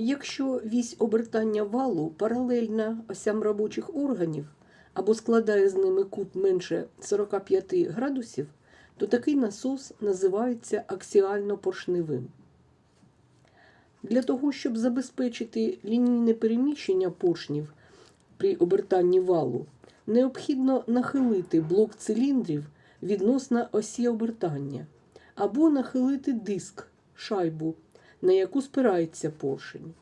Якщо вісь обертання валу паралельна осям робочих органів або складає з ними кут менше 45 градусів, то такий насос називається аксіально-поршневим. Для того, щоб забезпечити лінійне переміщення поршнів при обертанні валу, необхідно нахилити блок циліндрів відносно осі обертання або нахилити диск, шайбу, на яку спирається поршень.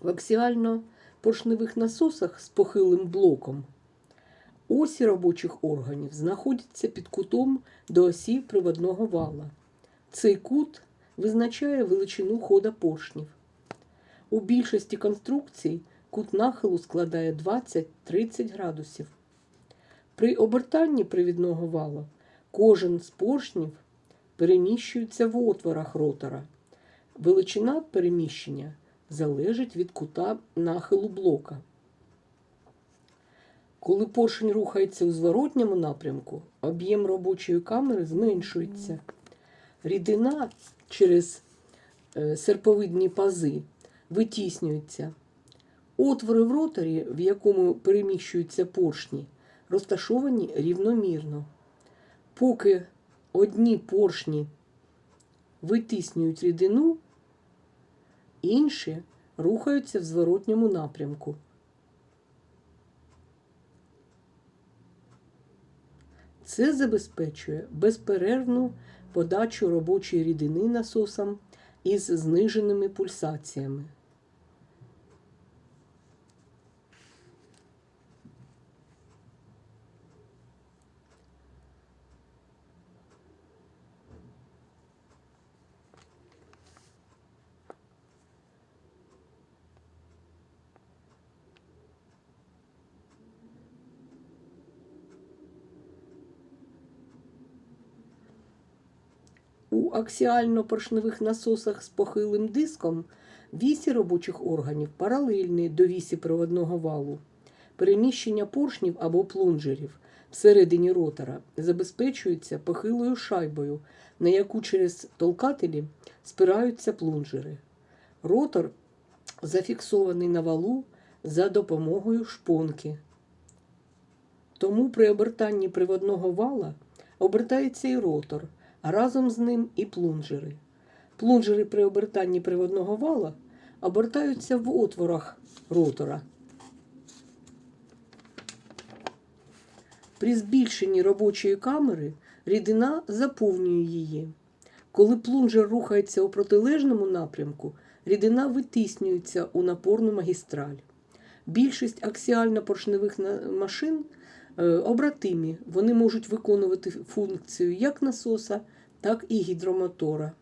В аксіально-поршневих насосах з похилим блоком осі робочих органів знаходяться під кутом до осі приводного вала. Цей кут визначає величину хода поршнів. У більшості конструкцій кут нахилу складає 20-30 градусів. При обертанні привідного вала кожен з поршнів переміщується в отворах ротора. Величина переміщення залежить від кута нахилу блока. Коли поршень рухається у зворотньому напрямку, об'єм робочої камери зменшується. Рідина через е, серповидні пази витіснюється. Отвори в роторі, в якому переміщуються поршні, розташовані рівномірно. Поки одні поршні витиснюють рідину, інші рухаються в зворотньому напрямку. Це забезпечує безперервну подачу робочої рідини насосам із зниженими пульсаціями. У аксіально-поршневих насосах з похилим диском вісі робочих органів паралельні до вісі проводного валу. Переміщення поршнів або плунжерів всередині ротора забезпечується похилою шайбою, на яку через толкателі спираються плунжери. Ротор зафіксований на валу за допомогою шпонки. Тому при обертанні приводного вала обертається і ротор, разом з ним і плунжери. Плунжери при обертанні приводного вала обертаються в отворах ротора. При збільшенні робочої камери рідина заповнює її. Коли плунжер рухається у протилежному напрямку, рідина витиснюється у напорну магістраль. Більшість аксіально-поршневих машин обратимі. Вони можуть виконувати функцію як насоса, так і гідромотора.